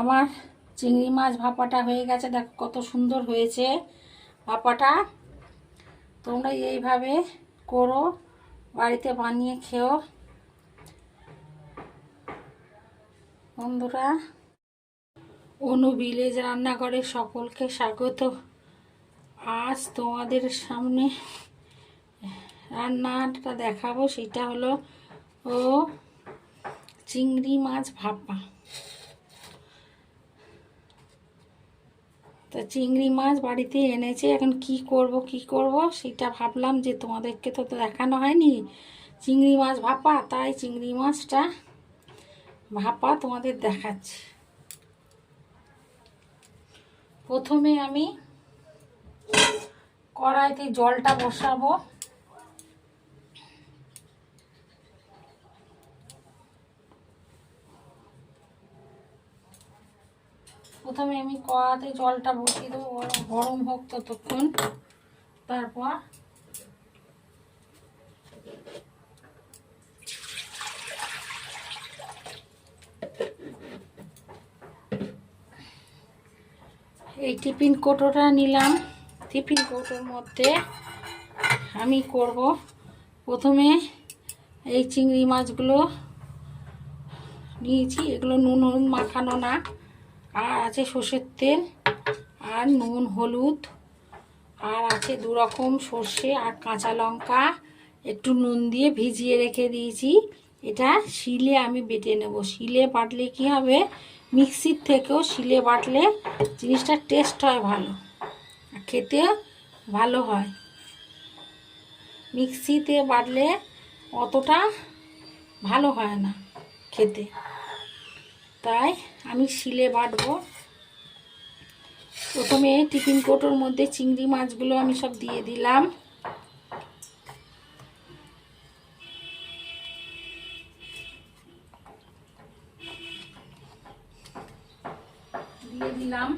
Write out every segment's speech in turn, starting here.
আমার চিংড়ি মাছ ভাপাটা হয়ে গেছে। দেখো কত সুন্দর হয়েছে ভাপাটা। তোমরা এইভাবে করো, বাড়িতে বানিয়ে খেও। বন্ধুরা, অনু ভিলেজ রান্নাঘরে সকলকে স্বাগত। আজ তোমাদের সামনে রান্নাটা দেখাবো, সেটা হলো ও চিংড়ি মাছ ভাপা। তা চিংড়ি মাছ বাড়িতে এনেছে, এখন কি করব কি করব সেটা ভাবলাম যে তোমাদেরকে তো দেখানো হয়নি। চিংড়ি মাছ ভাপা, তাই চিংড়ি মাছটা ভাপা তোমাদের দেখাচ্ছি। প্রথমে আমি কড়াইতে জলটা বসাবো। প্রথমে আমি কড়াতে জলটা বসিয়ে দেবো গরম হোক ততক্ষণ। তারপর এই টিফিন কোটোটা নিলাম। টিফিন কোটোর মধ্যে আমি করব প্রথমে এই চিংড়ি মাছগুলো নিয়েছি, এগুলো নুন মাখানো না। আর আছে সর্ষের তেল, আর নুন, হলুদ, আর আছে দু রকম সর্ষে আর কাঁচা লঙ্কা। একটু নুন দিয়ে ভিজিয়ে রেখে দিয়েছি। এটা শিলে আমি বেটে নেব। শিলে বাটলে কি হবে? মিক্সির থেকেও শিলে বাটলে জিনিসটা টেস্ট হয় ভালো খেতে ভালো হয়। মিক্সিতে বাটলে অতটা ভালো হয় না খেতে। তাই আমি শিলে বাটবো। প্রথমে টিফিন কোটোর মধ্যে চিংড়ি মাছগুলো আমি সব দিয়ে দিলাম। দিয়ে দিলাম।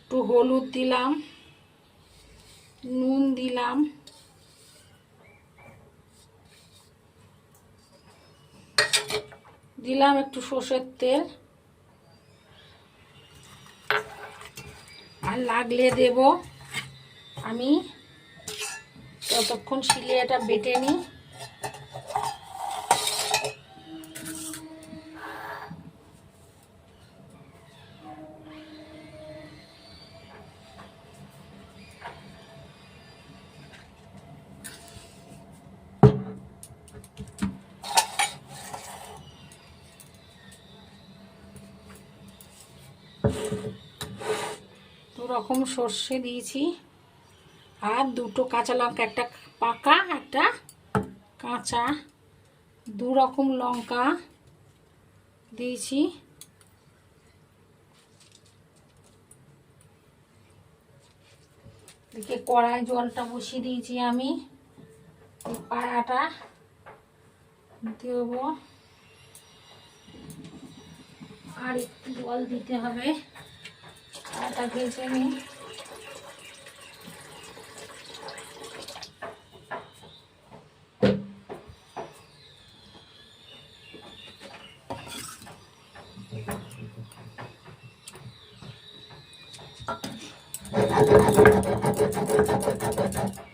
একটু হলুদ দিলাম। নুন দিলাম। দিলাম একটু সর্ষের তেল। আর লাগলে দেব আমি। ততক্ষণ শিলে এটা বেটে নিই। দু রকম সর্ষে দিয়েছি। আর দুটো কাঁচা লঙ্কা, একটা পাকা, একটা কাঁচা। দু রকম লঙ্কা দিয়েছি। দিকে কড়াই জলটা বসিয়ে দিয়েছি আমি। পায়াটা দেবো। আর একটু জল দিতে হবে আটা ভেজে নিই Thank you.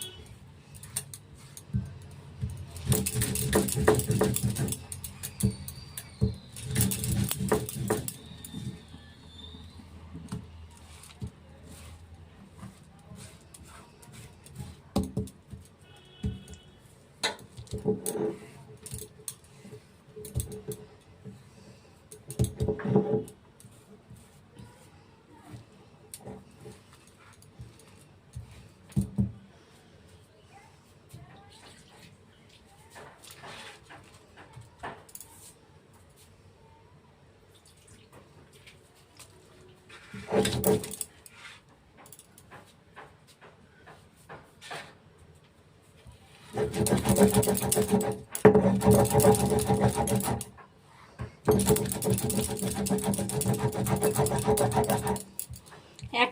এক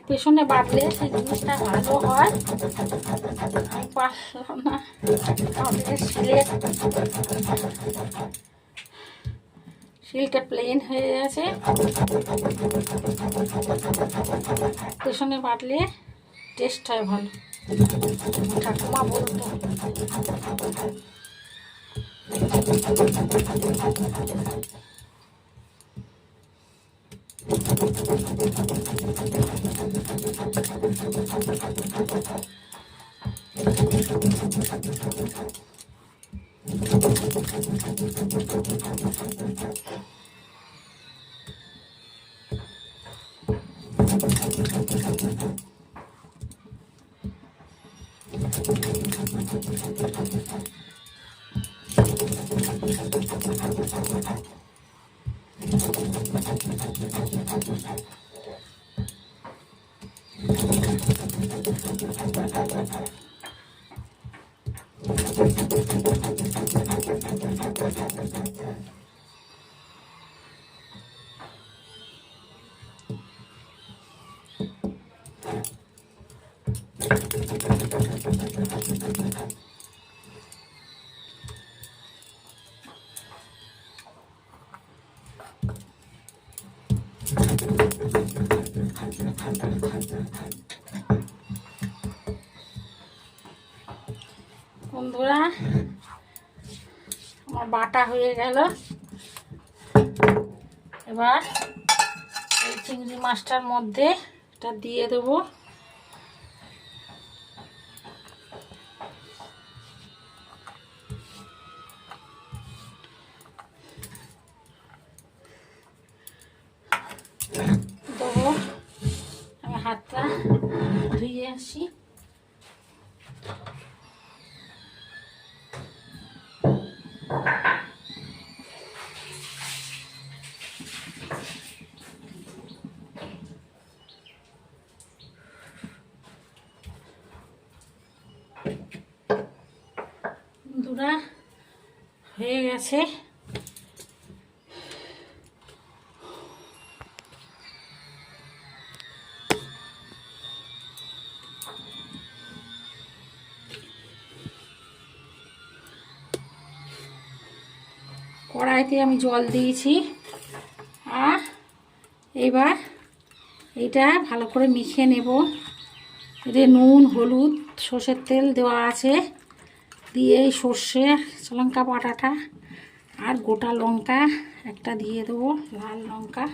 পেছনে বাটলে সেই জিনিসটা ভালো হয়। শিলের শিলটা প্লেন হয়ে গেছে। পেছনে বাটলে টেস্ট হয় ভালো। 자, 고마 모르게. বন্ধুরা আমার বাটা হয়ে গেল। এবার এই চিংড়ি মাছটার মধ্যে এটা দিয়ে দেবো। আসি। হয়ে গেছে। কড়াইতে আমি জল দিয়েছি। আর এবার এটা ভালো করে মিশিয়ে নেব। এতে নুন, হলুদ, সর্ষের তেল দেওয়া আছে। দিয়ে এই সর্ষে লঙ্কা পাটাটা আর গোটা লঙ্কা একটা দিয়ে দেবো, লাল লঙ্কা।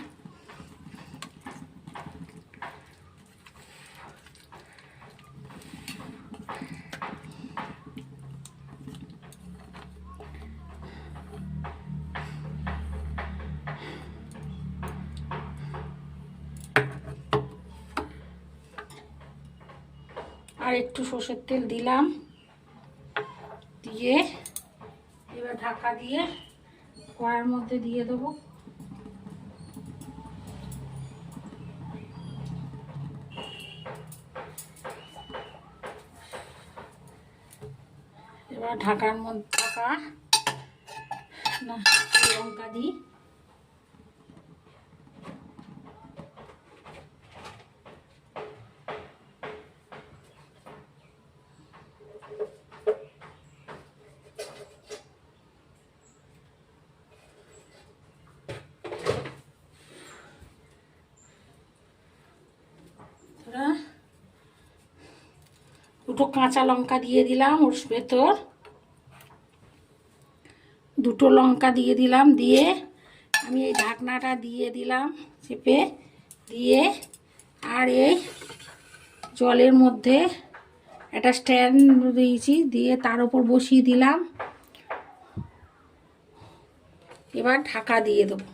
আর একটু সর্ষের তেল দিলাম। দিয়ে এবার ঢাকা দিয়ে কড়ার মধ্যে দিয়ে দেবো। এবার ঢাকার মধ্যে ঢাকা, না, লঙ্কা দিই এবার দুটো কাঁচা লঙ্কা দিয়ে দিলাম ওর ভেতর। দুটো লঙ্কা দিয়ে দিলাম, দিয়ে আমি এই ঢাকনাটা দিয়ে দিলাম চেপে, দিয়ে আর এই জলের মধ্যে একটা স্ট্যান্ড দিয়েছি, দিয়ে তার উপর বসিয়ে দিলাম। এবার ঢাকা দিয়ে দেবো।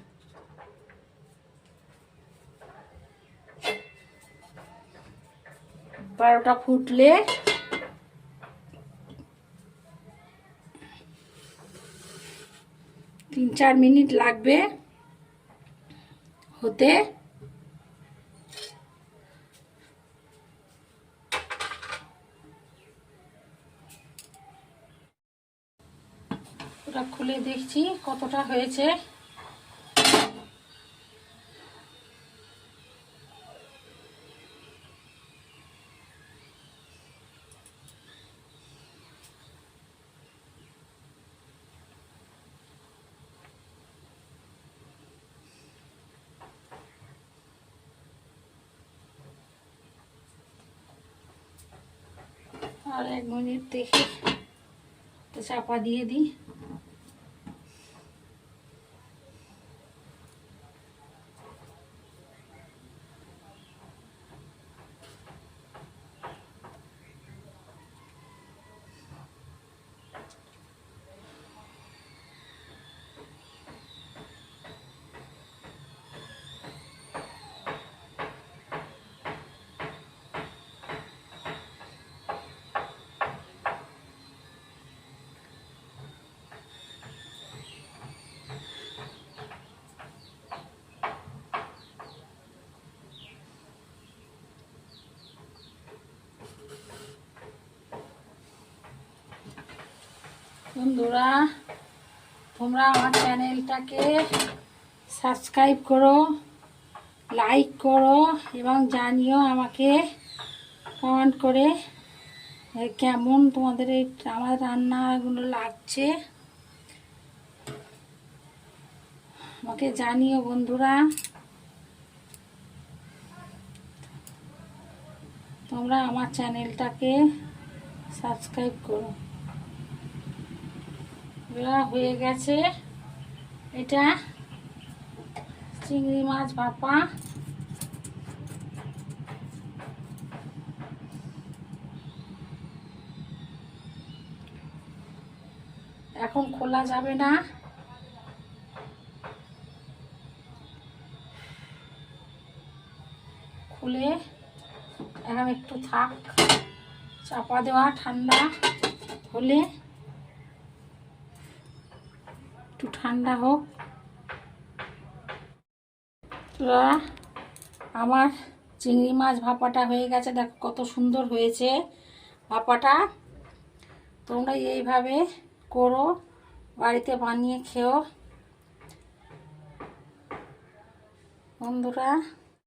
বারোটা ফুটলে তিন চার মিনিট লাগবে হতে। ওটা খুলে দেখছি কতটা হয়েছে। আর এক মিনিট দেখি। চাপা দিয়ে দিই। বন্ধুরা, তোমরা আমার চ্যানেলটাকে সাবস্ক্রাইব করো, লাইক করো এবং জানিও আমাকে কমেন্ট করে কেমন তোমাদের এই আমার রান্নাগুলো লাগছে। আমাকে জানিও বন্ধুরা। তোমরা আমার চ্যানেলটাকে সাবস্ক্রাইব করো। এবার হয়ে গেছে। এটা চিংড়ি মাছ ভাপা। এখন খোলা যাবে না। খুলে এখন একটু থাক, চাপা দেওয়া, ঠান্ডা হলে একটু ঠান্ডা হোক। আমার চিংড়ি মাছ ভাপাটা হয়ে গেছে। দেখো কত সুন্দর হয়েছে ভাপাটা। তোমরা এইভাবে করো, বাড়িতে বানিয়ে খেও। বন্ধুরা